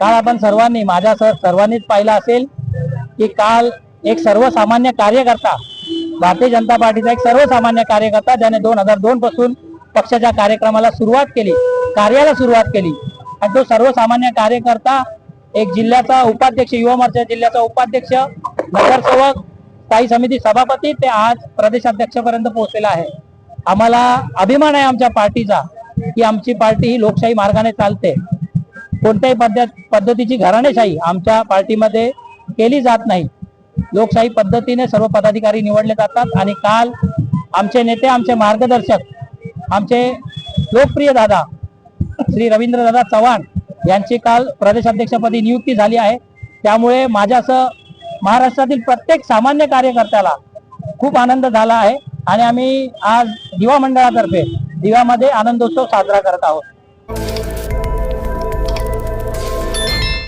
काल आपण सर्वांनी माझ्या सर सर्वांनीच पाहिलं असेल की काल एक सर्वसामान्य कार्यकर्ता भारतीय जनता पार्टीचा एक सर्वसामान्य कार्यकर्ता ज्याने दोन हजार दोन पासून पक्षाच्या कार्यक्रमाला सुरुवात केली कार्याला सुरुवात केली. आणि तो सर्वसामान्य कार्यकर्ता एक जिल्ह्याचा उपाध्यक्ष युवा मोर्चा जिल्ह्याचा उपाध्यक्ष नगरसेवक स्थायी समिती सभापती ते आज प्रदेशाध्यक्षपर्यंत पोहोचलेला आहे. आम्हाला अभिमान आहे आमच्या पार्टीचा की आमची पार्टी ही लोकशाही मार्गाने चालते. कोणत्याही पद्धत पद्धतीची घराणेशाही आमच्या पार्टीमध्ये केली जात नाही. लोकशाही पद्धतीने सर्व पदाधिकारी निवडले जातात आणि काल आमचे नेते आमचे मार्गदर्शक आमचे लोकप्रिय दादा श्री रवींद्रदादा चव्हाण यांची काल प्रदेशाध्यक्षपदी नियुक्ती झाली आहे. त्यामुळे माझ्यासह महाराष्ट्रातील प्रत्येक सामान्य कार्यकर्त्याला खूप आनंद झाला आहे. आणि आम्ही आज दिवा मंडळातर्फे दिव्यामध्ये आनंदोत्सव साजरा करत आहोत.